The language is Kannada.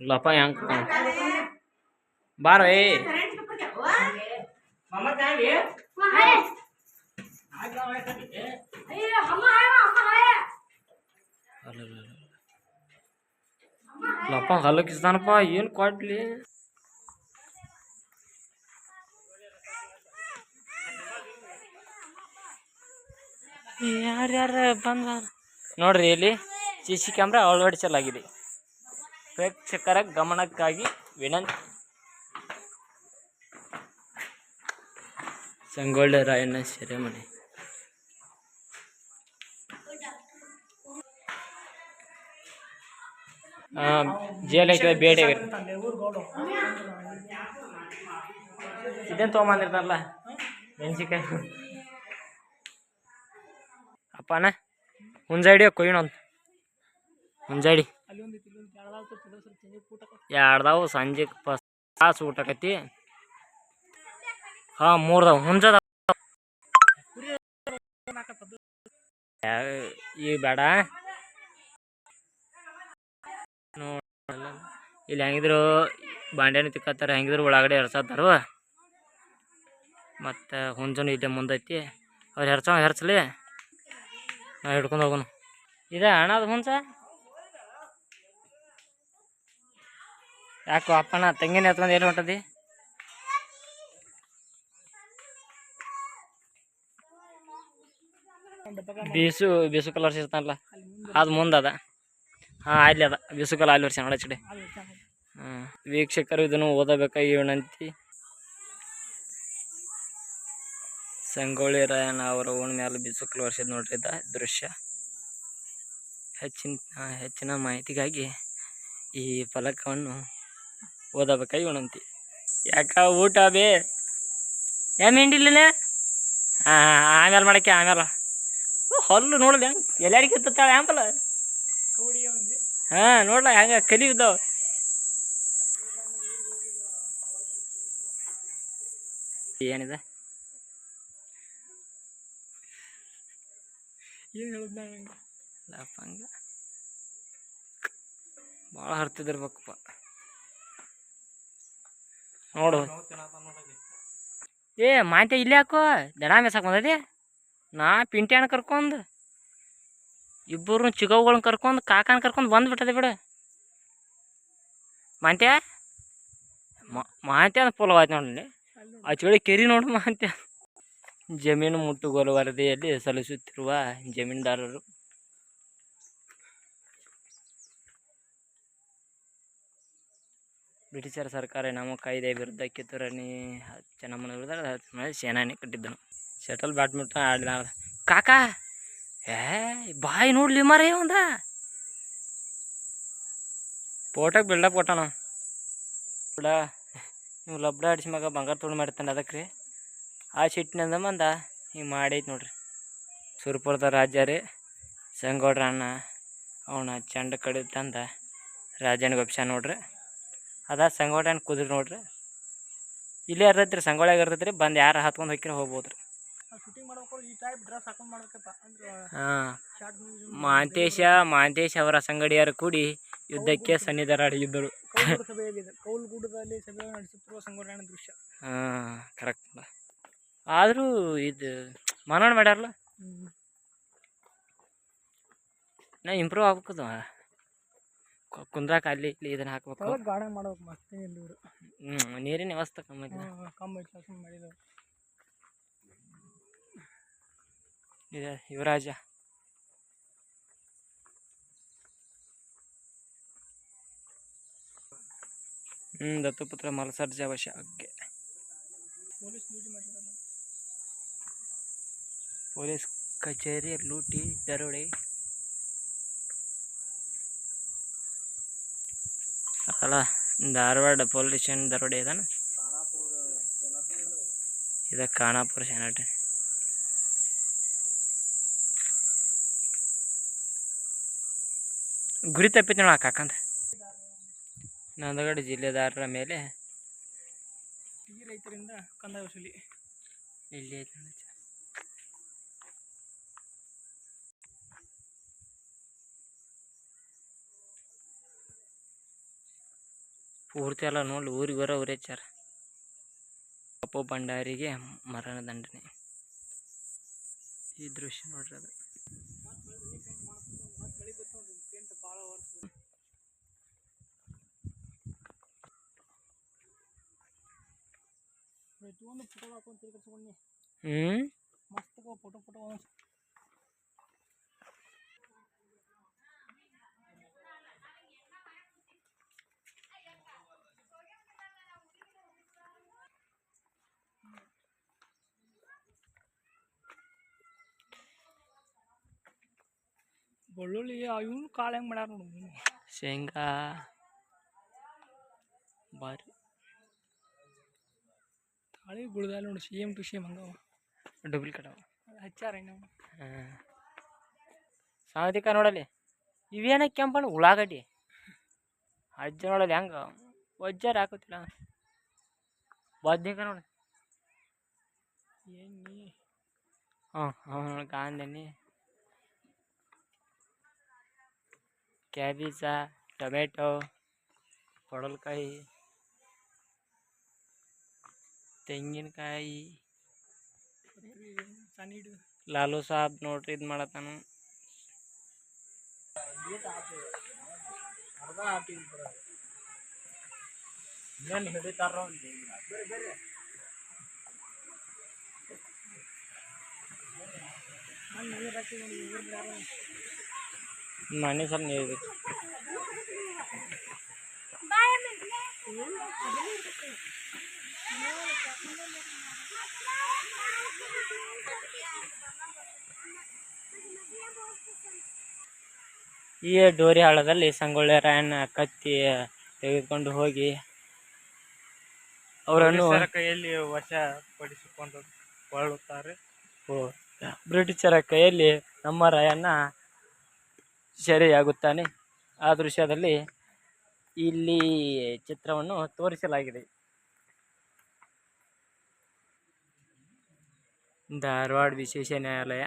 ಲಪ ಹೆಂಗ್ ಬಾರೋ ಏ ಲಪ ಹಲಕಿಸ್ತಾನಪ್ಪ ಏನು ಕೊಡ್ಲಿ ಯಾರ್ಯಾರ ಬಂದ ನೋಡ್ರಿ ಇಲ್ಲಿ ಸಿ ಸಿ ಕ್ಯಾಮ್ರಾ ಅಳವಡಿಸಲಾಗಿದೆ ಪ್ರೇಕ್ಷಕರ ಗಮನಕ್ಕಾಗಿ ವಿನಂತಿ. ಸಂಗೊಳ್ಳೆ ರಾಯಣ್ಣ ಜೇಲ್ ಬೇಡ ಬೇಡಿ ಇದೇನು ತೊಗೊಂಬಂದಿರ್ತಾರಲ್ಲ, ಮೆಣಸಿನ್ಕಾಯಿ. ಅಪ್ಪನ, ಹುಂಜಾಡಿ ಕೊಯ್ಯಣ ಹುಂಜಾಡಿ. ಎರಡ್ದಾವು ಸಂಜೆ ಫಸ್ಟ್ ಊಟ ಕತಿ ಹಾ, ಮೂರ್ದಾವು ಹುಂಜದ ಈ ಬೇಡ. ಇಲ್ಲಿ ಹೆಂಗಿದ್ರು ಬಾಂಡೆನ ತಿಕ್ಕತ್ತಾರ, ಹೆಂಗಿದ್ರು ಒಳಗಡೆ ಎರ್ಸತ್ತಾರ. ಮತ್ತು ಹುಂಜನು ಇಲ್ಲೇ ಮುಂದೈತಿ. ಅವ್ರು ಹೆರ್ಸ ಹೆರ್ಸಲಿ. ನಾ ಹಿಡ್ಕೊಂಡು ಹೋಗೋಣ ಇದೆ ಅಣ್ಣ ಅದು ಹುಂಜ? ಯಾಕೋ ಅಪ್ಪನ ತಂಗಿನ ಎತ್ಕೊಂಡು ಏನು ಹೊಂಟದಿ? ಬೀಸು ಬೀಸು ಕಲರ್ ಸಿಗ್ತಾನಲ್ಲ ಅದು ಮುಂದದ. ಹಾಂ, ಅಲ್ಲಿ ಅದ. ಬೀಸು ಕಲರ್ ಅಲ್ಲಿ ವರ್ಷ ನೋಡಚಡಿ ಹಾಂ ವೀಕ್ಷಕರು ಇದನ್ನು ಓದಬೇಕಾಗಿ ವಿನಂತಿ? ಸಂಗೊಳ್ಳಿ ರಾಯಣ್ಣ ಅವರ ಓಣ್ ಮೇಲೆ ಬಿಸುಕಲು ವರ್ಷದ ನೋಡಿದ ದೃಶ್ಯ. ಹೆಚ್ಚಿನ ಹೆಚ್ಚಿನ ಮಾಹಿತಿಗಾಗಿ ಈ ಫಲಕವನ್ನು ಓದಬೇಕಾಗಿ ಉಣಂತಿ. ಯಾಕ ಊಟ ಬೇ ಏನು ಹಿಂಡಿಲ್ಲ ಹಾಂ ಆಮೇಲೆ ಮಾಡಕ್ಕೆ ಆಮೇಲೆ. ಹಲ್ಲು ನೋಡಲಿ ಹೆಂಗೆ ಎಲ್ಲಾಡಿಗೆ ಇರ್ತಾಳೆ ಆಂಪಲ ಹಾಂ ನೋಡ್ಲ ಹೆಂಗ ಕಲಿಯುದ್ದಾವ ಏನಿದೆ? ಏನು ಹೇಳುದ ಲಫಂಗ ಭಾಳ ಹರ್ತಿದಿರ್ಬೇಕಪ್ಪ. ನೋಡು. ಏ, ಮಾತೆ ಇಲ್ಲಿ ಹಾಕೋ ದಡ ಮೆಸಕ್ ಬಂದದೆ? ನಾ ಪಿಂಟ್ಯಾನ ಕರ್ಕೊಂಡು ಇಬ್ಬರು ಚಿಗವುಗಳನ್ನ ಕರ್ಕೊಂಡು, ಕಾಕನ ಕರ್ಕೊಂಡು ಬಂದ್ಬಿಟ್ಟದೆ ಬಿಡು. ಮಾಂತ್ಯ? ಮಾಂತ್ಯ ಪೋಲ ಆಯ್ತು ನೋಡಿ ಆ ಚಳಿ ಕೆರಿ ನೋಡು ಮಾಂತ್ಯ. ಜಮೀನು ಮುಟ್ಟುಗೋಲು ವರದಿಯಲ್ಲಿ ಸಲ್ಲಿಸುತ್ತಿರುವ ಜಮೀನ್ದಾರರು ಬ್ರಿಟಿಷರ ಸರ್ಕಾರ ನಮ್ಮ ಕಾಯ್ದೆ ವಿರುದ್ಧ ಕಿತ್ತೂರಣಿ ಚೆನ್ನಮ್ಮನ ವಿರುದ್ಧ ಸೇನಾನಿ ಕಟ್ಟಿದ್ದನು. ಶಟಲ್ ಬ್ಯಾಡ್ಮಿಂಟನ್ ಆಡಿದ ಕಾಕ, ಏ ಬಾಯಿ ನೋಡ್ಲಿ ಮರೇ ಒಂದ. ಫೋಟೋಗೆ ಬಿಲ್ಡಪ್ ಕೊಟ್ಟಣ ಬಿಡ ನೀವು ಲಬ್ಡ ಆಡಿಸಿ ಮಗ ಬಂಗಾರ ತೋಳು ಮಾಡ್ತಾನೆ ಅದಕ್ಕೆ ರೀ ಆ ಸಿಟ್ಟಿನಿಂದ ಬಂದ ಹಿಂಗೆ ಮಾಡೈತೆ ನೋಡ್ರಿ. ಸುರ್ಪುರದ ರಾಜ ರೀ ಸಂಗೌಡ್ರ ಅಣ್ಣ ಅವನ ಚಂಡ ಕಡಿ ತಂದ ರಾಜನಿಗೆ ಒಪ್ಸ ನೋಡ್ರಿ. ಅದ ಸಂಗೋಟನ ಕುದುರೆ ನೋಡ್ರಿ. ಇಲ್ಲೇ ಇರ್ತೈತೆ ರೀ ಸಂಗೊಳ್ಯಾಗ ಇರ್ತೈತೆ ರೀ ಬಂದು ಯಾರು ಹತ್ಕೊಂಡು ಹೋಗ್ಕಿರ ಹೋಗ್ಬೋದು ರೀ ಶೂಟಿಂಗ್ ಮಾಡ್ಬೇಕು ಈ ಟೈಪ್ ಡ್ರೆಸ್ ಹಾಕೊಂಡ್ ಮಾಡ್ಬೇಕಪ್ಪ. ಅಂದ್ರೆ ಹಾಂ. ಮಾಂತೇಶ ಮಾಂತೇಶ್ ಅವರ ಸಂಗಡಿಯರು ಕೂಡಿ ಯುದ್ಧಕ್ಕೆ ಸನ್ನಿಧರಾಗಿದ್ದರು ಕೌಲ್ಗೂಡದಲ್ಲಿ ಸಭೆ ನಡೆಸುತ್ತಿರುವ ಸಂಘಟನೆ ದೃಶ್ಯ. ಹಾಂ ಕರೆಕ್ಟ್ ಆದರೂ ಇದು ಮನೋಣ ಮಾಡ್ಯಾರಲ್ಲ? ನಾ ಇಂಪ್ರೂವ್ ಆಗ್ಬೇಕದು. ಕುಂದ್ರಾಕ ಅಲ್ಲಿ ಇಲ್ಲಿ ಇದನ್ನ ಹಾಕ್ಬೇಕು. ಗಾರ್ಡನ್ ಮಾಡ್ಬೇಕು ಮಸ್ತ್ ಇಲ್ಲಿ ಇವರು. ಹ್ಞೂ ನೀರಿನ ವ್ಯವಸ್ಥೆ ಕಮ್ಮಿ ಐತಿ ಕಮ್ಮಿ ಕೆಲಸ ಮಾಡಿದ್ರು. ಇದೆ ಯುವರಾಜ. ಹ್ಞೂ ದತ್ತುಪುತ್ರ ಮಲಸರ್ಜ ಮಾಡಿರಲ್ಲ ಪೊಲೀಸ್ ಕಚೇರಿ ಲೂಟಿ ದರೋಡೆ. ಅಲ್ಲ ಧಾರವಾಡ ಪೊಲೀಸ್ ಸ್ಟೇಷನ್ ಧಾರವಾಡ ಇದಾನ ಇದ ಖಾನಾಪುರ ಸೇನಾಟ ಗುರಿ ತಪ್ಪಿತ್ತು ನೋಡ ಕಾಕಂದ. ನಂದಗಡ ಜಿಲ್ಲೆದಾರರ ಮೇಲೆ ಈ ರೈತರಿಂದ ವಸೂಲಿ ಇಲ್ಲಿ ಪೂರ್ತಿ ಎಲ್ಲ ನೋಡಿ ಊರಿಗೆ ಬರೋ ಊರೇ ಚಾರ. ಅಪ್ಪು ಭಂಡಾರಿಗೆ ಮರಣ ದಂಡನೆ. ಈ ದೃಶ್ಯ ನೋಡ್ರಿ ಅದು. ಫೋಟೋ ಹ್ಞೂ ಬೆಳ್ಳುಳ್ಳಿ ಇವನು ಕಾಳು ಹೆಂಗೆ ಮಾಡ್ಯಾರ ನೋಡು ಶೇಂಗಾ. ಬಾರಿ. ತಾಳಿ ಗುಳ್ದಾಲ ನೋಡು ಸೇಮ್ ಟು ಸೇಮ್ ಹಂಗವ. ಡೂಪ್ಲಿಕೇಟ್ ಅವ. ಹಚ್ಚಾರ ಇನ್ನು ಹಾಂ. ಸಾವಧಿಕ ನೋಡಲಿ ಇವೇನ ಕೆಂಪಣ್ಣ ಉಳ್ಳಾಗಡ್ಡಿ? ಅಜ್ಜ ನೋಡಲಿ ಹೆಂಗೆ? ವಜ್ಜಾರ ಹಾಕೋತಿಲ್ಲ. ಬದ್ನಿಕ ನೋಡಿ. ಏನು ಹಾಂ ಹಾಂ ನೋಡಿ ಕಾಂದೆಣ್ಣೆ ಕ್ಯಾಬೇಜ ಟೊಮೆಟೊ ಪಡವಲಕಾಯಿ ತೆಂಗಿನಕಾಯಿ ಸಣ್ಣ ಹಿಡು ಲಾಲು ಸಾಬ್ ನೋಡ್ರಿ ಇದು ಮಾಡತ್ತಾನು ಅರ್ಧ ಹಾಕಿ ಇನ್ನೇನು ಹಿಡಿತಾರ ನಾನು ನೀರು ಹಾಕಿ ನೋಡಿ ಊರ್ सब ಬೇಕು ಈ ಡೋರಿ ಹಳ್ಳದಲ್ಲಿ ಸಂಗೊಳ್ಳಿ ರಾಯಣ್ಣ ಕತ್ತಿ ತೆಗೆದುಕೊಂಡು ಹೋಗಿ ಅವರನ್ನು ಕೈಯಲ್ಲಿ ವಶಪಡಿಸಿಕೊಂಡು ಕೊಳ್ಳುತ್ತಾರೆ. ಬ್ರಿಟಿಷರ ಕೈಯಲ್ಲಿ ನಮ್ಮ ರಾಯಣ್ಣ ಸೆರೆಯಾಗುತ್ತಾನೆ. ಆ ದೃಶ್ಯದಲ್ಲಿ ಇಲ್ಲಿ ಚಿತ್ರವನ್ನು ತೋರಿಸಲಾಗಿದೆ. ಧಾರವಾಡ ವಿಶೇಷ ನ್ಯಾಯಾಲಯ.